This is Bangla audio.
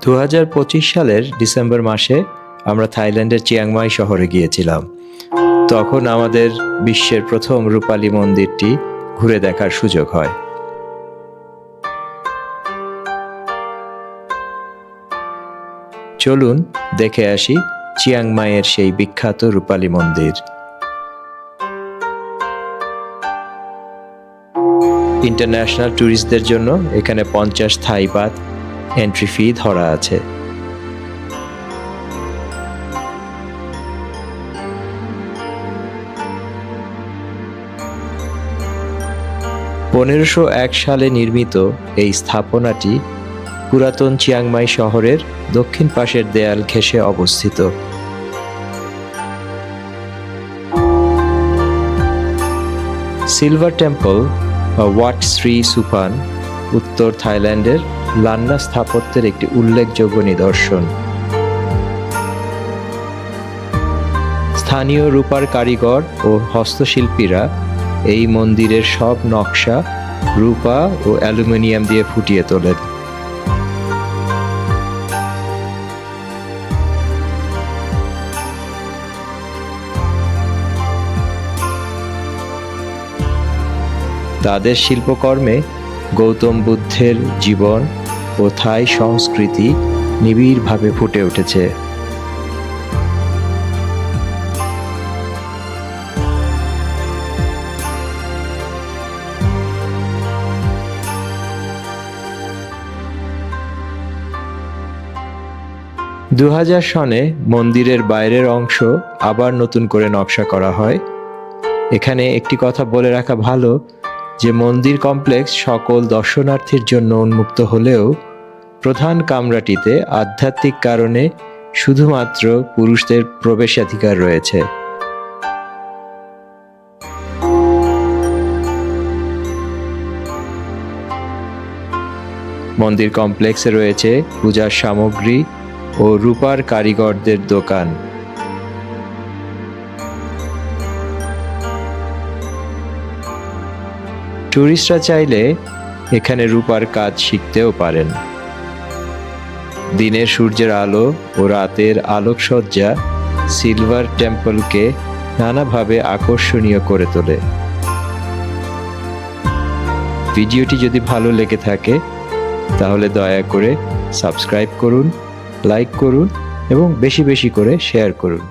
দু হাজার পঁচিশ সালের ডিসেম্বর মাসে আমরা থাইল্যান্ডের চিয়াংমাই শহরে গিয়েছিলাম। তখন আমাদের বিশ্বের প্রথম রূপালী মন্দিরটি ঘুরে দেখার সুযোগ হয়। চলুন দেখে আসি চিয়াংমাইয়ের সেই বিখ্যাত রূপালী মন্দির। ইন্টারন্যাশনাল ট্যুরিস্টদের জন্য এখানে পঞ্চাশ থাই বাত এন্ট্রি ফি ধরা আছে। পনেরোশো এক সালে নির্মিত এই স্থাপনাটি পুরাতন চিয়াংমাই শহরের দক্ষিণ পাশের দেয়াল ঘেঁষে অবস্থিত। Silver temple Wat Sri Suphan উত্তর থাইল্যান্ডের লান্না স্থাপত্যের একটি উল্লেখযোগ্য নিদর্শন। স্থানীয় রূপার কারিগর ও হস্তশিল্পীরা এই মন্দিরের সব নকশা রূপা ও অ্যালুমিনিয়াম দিয়ে ফুটিয়ে তোলেন। তাদের শিল্পকর্মে গৌতম বুদ্ধের জীবন ও থাই সংস্কৃতি নিবিড়ভাবে ফুটে উঠেছে। দু হাজার সনে মন্দিরের বাইরের অংশ আবার নতুন করে নকশা করা হয়। এখানে একটি কথা বলে রাখা ভালো যে মন্দির কমপ্লেক্স সকল দর্শনার্থীর জন্য উন্মুক্ত হলেও প্রধান কামরাটিতে আধ্যাত্মিক কারণে শুধুমাত্র পুরুষদের প্রবেশাধিকার রয়েছে। মন্দির কমপ্লেক্সে রয়েছে পূজার সামগ্রী ও রূপার কারিগরদের দোকান। ট্যুরিস্টরা চাইলে এখানে রূপার কাজ শিখতেও পারেন। দিনের সূর্যের আলো ও রাতের আলোকসজ্জা সিলভার টেম্পলকে নানাভাবে আকর্ষণীয় করে তোলে। ভিডিওটি যদি ভালো লেগে থাকে, তাহলে দয়া করে সাবস্ক্রাইব করুন, লাইক করুন এবং বেশি বেশি করে শেয়ার করুন।